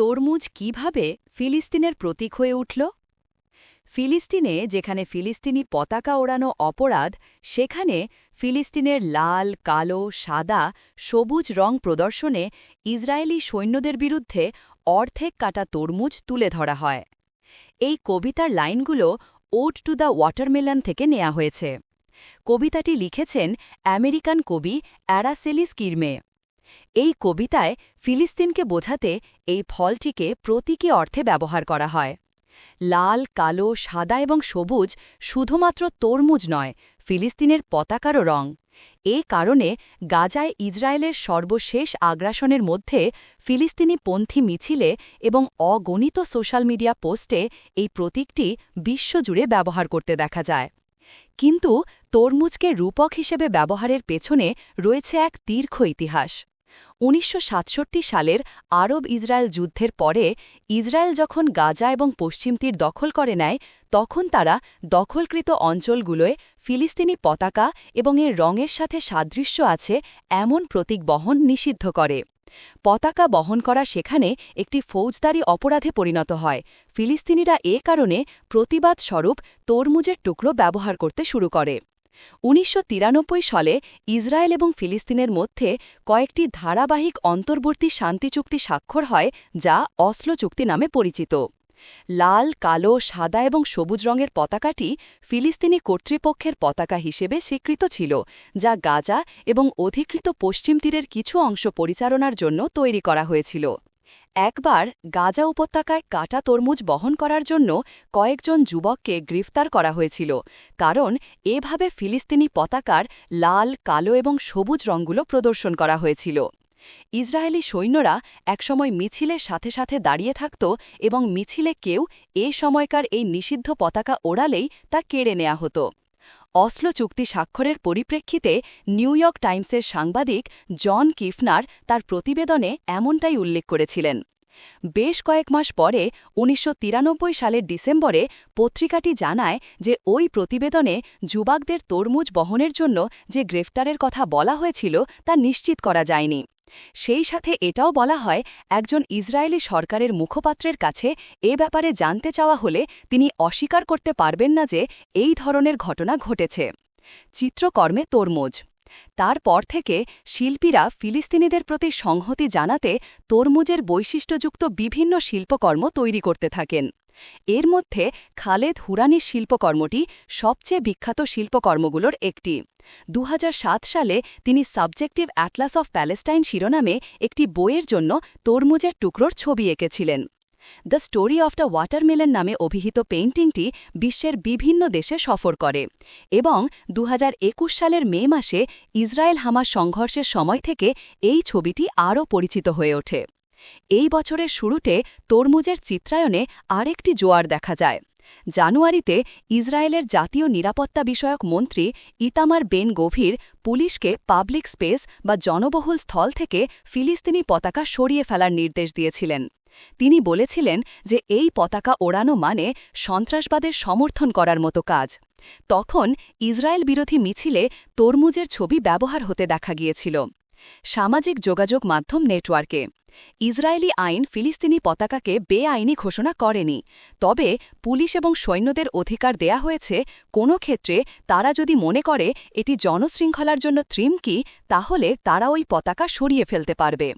তরমুজ কীভাবে ফিলিস্তিনের প্রতীক হয়ে উঠল? ফিলিস্তিনে, যেখানে ফিলিস্তিনি পতাকা ওড়ানো অপরাধ, সেখানে ফিলিস্তিনের লাল, কালো, সাদা, সবুজ রং প্রদর্শনে ইসরায়েলি সৈন্যদের বিরুদ্ধে অর্ধেক কাটা তরমুজ তুলে ধরা হয়। এই কবিতার লাইনগুলো ওট টু দ্য ওয়াটারমেলন থেকে নেয়া হয়েছে। কবিতাটি লিখেছেন আমেরিকান কবি অ্যারাসেলিস কিরমে। এই কবিতায় ফিলিস্তিনকে বোঝাতে এই ফলটিকে প্রতীকী অর্থে ব্যবহার করা হয়। লাল, কালো, সাদা এবং সবুজ শুধুমাত্র তরমুজ নয়, ফিলিস্তিনের পতাকারও রং। এ কারণে গাজায় ইসরায়েলের সর্বশেষ আগ্রাসনের মধ্যে ফিলিস্তিনি পন্থী মিছিলে এবং অগণিত সোশ্যাল মিডিয়া পোস্টে এই প্রতীকটি বিশ্বজুড়ে ব্যবহার করতে দেখা যায়। কিন্তু তরমুজকে রূপক হিসেবে ব্যবহারের পেছনে রয়েছে এক দীর্ঘ ইতিহাস। উনিশশো সাতষট্টি সালের আরব ইসরায়েল যুদ্ধের পরে, ইসরায়েল যখন গাজা এবং পশ্চিম তীর দখল করে নেয়, তখন তারা দখলকৃত অঞ্চলগুলোয় ফিলিস্তিনি পতাকা এবং এর রঙের সাথে সাদৃশ্য আছে এমন প্রতীক বহন নিষিদ্ধ করে। পতাকা বহন করা সেখানে একটি ফৌজদারি অপরাধে পরিণত হয়। ফিলিস্তিনিরা এ কারণে প্রতিবাদ স্বরূপ তরমুজের টুকরো ব্যবহার করতে শুরু করে। উনিশশো তিরানব্বই সালে ইসরায়েল এবং ফিলিস্তিনের মধ্যে কয়েকটি ধারাবাহিক অন্তর্বর্তী শান্তি চুক্তি স্বাক্ষর হয়, যা অসলো চুক্তি নামে পরিচিত। লাল, কালো, সাদা এবং সবুজ রঙের পতাকাটি ফিলিস্তিনি কর্তৃপক্ষের পতাকা হিসেবে স্বীকৃত ছিল, যা গাজা এবং অধিকৃত পশ্চিম তীরের কিছু অংশ পরিচালনার জন্য তৈরি করা হয়েছিল। একবার গাজা উপত্যকায় কাটা তরমুজ বহন করার জন্য কয়েকজন যুবককে গ্রেফতার করা হয়েছিল, কারণ এভাবে ফিলিস্তিনি পতাকার লাল, কালো এবং সবুজ রঙগুলো প্রদর্শন করা হয়েছিল। ইসরায়েলি সৈন্যরা একসময় মিছিলের সাথে সাথে দাঁড়িয়ে থাকত এবং মিছিলে কেউ এ সময়কার এই নিষিদ্ধ পতাকা ওড়ালেই তা কেড়ে নেওয়া হতো। অসলো চুক্তি স্বাক্ষরের পরিপ্রেক্ষিতে নিউ ইয়র্ক টাইমসের সাংবাদিক জন কিফনার তার প্রতিবেদনে এমনটাই উল্লেখ করেছিলেন। বেশ কয়েক মাস পরে উনিশশো তিরানব্বই সালের ডিসেম্বরে পত্রিকাটি জানায় যে ওই প্রতিবেদনে যুবাকদের তরমুজ বহনের জন্য যে গ্রেফতারের কথা বলা হয়েছিল তা নিশ্চিত করা যায়নি। সেই সাথে এটাও বলা হয়, একজন ইসরায়েলি সরকারের মুখপাত্রের কাছে এ ব্যাপারে জানতে চাওয়া হলে তিনি অস্বীকার করতে পারবেন না যে এই ধরনের ঘটনা ঘটেছে। চিত্রকর্মে তরমুজ। তারপর থেকে শিল্পীরা ফিলিস্তিনিদের প্রতি সংহতি জানাতে তরমুজের বৈশিষ্ট্যযুক্ত বিভিন্ন শিল্পকর্ম তৈরি করতে থাকেন। এর মধ্যে খালেদ হুরানির শিল্পকর্মটি সবচেয়ে বিখ্যাত শিল্পকর্মগুলোর একটি। দু হাজার সাত সালে তিনি সাবজেক্টিভ অ্যাটলাস অফ প্যালেস্টাইন শিরোনামে একটি বইয়ের জন্য তরমুজের টুকরোর ছবি এঁকেছিলেন। The story of the watermelon নামে অভিহিত পেইন্টিংটি বিশ্বের বিভিন্ন দেশে সফর করে এবং দুহাজার একুশ সালের মে মাসে ইসরায়েল হামাস সংঘর্ষের সময় থেকে এই ছবিটি আরও পরিচিত হয়ে ওঠে। এই বছরের শুরুতে তরমুজের চিত্রায়নে আরেকটি জোয়ার দেখা যায়। জানুয়ারিতে ইসরায়েলের জাতীয় নিরাপত্তা বিষয়ক মন্ত্রী ইতামার বেন গভীর পুলিশকে পাবলিক স্পেস বা জনবহুল স্থল থেকে ফিলিস্তিনি পতাকা সরিয়ে ফেলার নির্দেশ দিয়েছিলেন। তিনি বলেছিলেন যে এই পতাকা ওড়ানো মানে সন্ত্রাসবাদের সমর্থন করার মতো কাজ। তখন ইসরায়েল বিরোধী মিছিলে তরমুজের ছবি ব্যবহার হতে দেখা গিয়েছিল। সামাজিক যোগাযোগ মাধ্যম নেটওয়ার্কে ইসরায়েলি আইন ফিলিস্তিনি পতাকাকে বেআইনি ঘোষণা করেনি, তবে পুলিশ এবং সৈন্যদের অধিকার দেয়া হয়েছে, কোনো ক্ষেত্রে তারা যদি মনে করে এটি জনশৃঙ্খলার জন্য ত্রিমকি, তাহলে তারা ওই পতাকা সরিয়ে ফেলতে পারবে।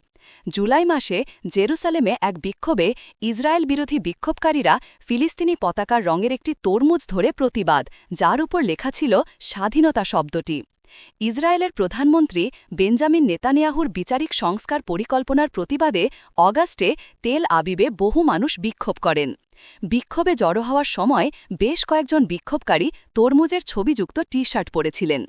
জুলাই মাসে জেরুসালেমে এক বিক্ষোভে ইসরায়েল বিরোধী বিক্ষোভকারীরা ফিলিস্তিনি পতাকার রঙের একটি তরমুজ ধরে প্রতিবাদ, যার উপর লেখা ছিল স্বাধীনতা শব্দটি। ইসরায়েলের প্রধানমন্ত্রী বেঞ্জামিন নেতানিয়াহুর বিচারিক সংস্কার পরিকল্পনার প্রতিবাদে অগাস্টে তেল আবিবে বহু মানুষ বিক্ষোভ করেন। বিক্ষোভে জড়ো হওয়ার সময় বেশ কয়েকজন বিক্ষোভকারী তরমুজের ছবিযুক্ত টি শার্ট পরেছিলেন।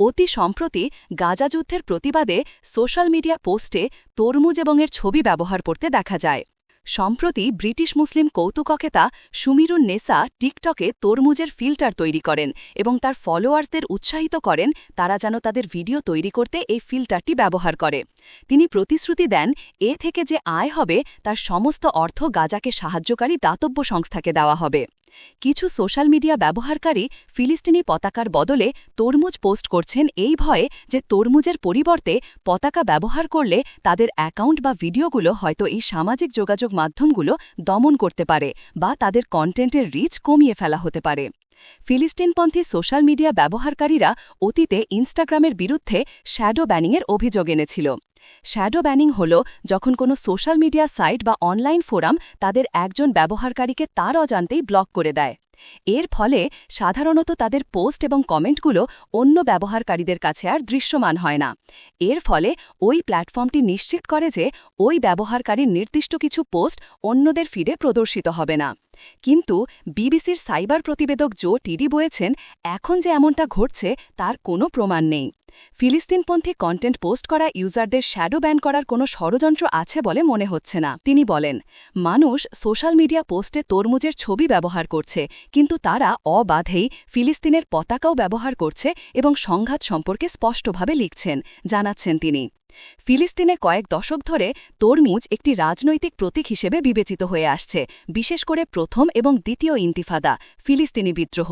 অতি সম্প্রতি গাজা যুদ্ধের প্রতিবাদে সোশ্যাল মিডিয়া পোস্টে তরমুজ এবং এর ছবি ব্যবহার করতে দেখা যায়। সম্প্রতি ব্রিটিশ মুসলিম কৌতুককেতা সুমিরুন নেসা টিকটকে তরমুজের ফিল্টার তৈরি করেন এবং তার ফলোয়ার্সদের উৎসাহিত করেন তারা যেন তাদের ভিডিও তৈরি করতে এই ফিল্টারটি ব্যবহার করে। তিনি প্রতিশ্রুতি দেন, এ থেকে যে আয় হবে তার সমস্ত অর্থ গাজাকে সাহায্যকারী দাতব্য সংস্থাকে দেওয়া হবে। কিছু সোশ্যাল মিডিয়া ব্যবহারকারী ফিলিস্তিনি পতাকার বদলে তরমুজ পোস্ট করছেন এই ভয়ে যে তরমুজের পরিবর্তে পতাকা ব্যবহার করলে তাদের অ্যাকাউন্ট বা ভিডিওগুলো হয়তো এই সামাজিক যোগাযোগ মাধ্যমগুলো দমন করতে পারে বা তাদের কন্টেন্টের রিচ কমিয়ে ফেলা হতে পারে। ফিলিস্তিনপন্থী সোশ্যাল মিডিয়া ব্যবহারকারীরা অতীতে ইনস্টাগ্রামের বিরুদ্ধে শ্যাডো ব্যানিংয়ের অভিযোগ এনেছিল। শ্যাডো ব্যানিং হল যখন কোনো সোশ্যাল মিডিয়া সাইট বা অনলাইন ফোরাম তাদের একজন ব্যবহারকারীকে তার অজান্তেই ব্লক করে দেয়। এর ফলে সাধারণত তাদের পোস্ট এবং কমেন্টগুলো অন্য ব্যবহারকারীদের কাছে আর দৃশ্যমান হয় না। এর ফলে ওই প্ল্যাটফর্মটি নিশ্চিত করে যে ওই ব্যবহারকারীর নির্দিষ্ট কিছু পোস্ট অন্যদের ফিডে প্রদর্শিত হবে না। কিন্তু বিবিসির সাইবার প্রতিবেদক জো টিডি বয়েছেন এখন যে এমনটা ঘটছে তার কোনো প্রমাণ নেই। ফিলিস্তিনপন্থী কন্টেন্ট পোস্ট করা ইউজারদের শ্যাডো ব্যান করার কোনো ষড়যন্ত্র আছে বলে মনে হচ্ছে না। তিনি বলেন, মানুষ সোশ্যাল মিডিয়া পোস্টে তরমুজের ছবি ব্যবহার করছে কিন্তু তারা অবাধেই ফিলিস্তিনের পতাকাও ব্যবহার করছে এবং সংঘাত সম্পর্কে স্পষ্টভাবে লিখছেন, জানাচ্ছেন তিনি। ফিলিস্তিনে কয়েক দশক ধরে তরমুজ একটি রাজনৈতিক প্রতীক হিসেবে বিবেচিত হয়ে আসছে, বিশেষ করে প্রথম এবং দ্বিতীয় ইন্তিফাদা, ফিলিস্তিনি বিদ্রোহ।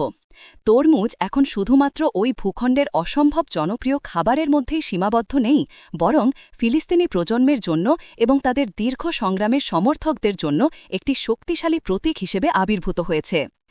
তরমুজ এখন শুধুমাত্র ওই ভূখণ্ডের অসম্ভব জনপ্রিয় খাবারের মধ্যেই সীমাবদ্ধ নেই, বরং ফিলিস্তিনি প্রজন্মের জন্য এবং তাদের দীর্ঘ সংগ্রামের সমর্থকদের জন্য একটি শক্তিশালী প্রতীক হিসেবে আবির্ভূত হয়েছে।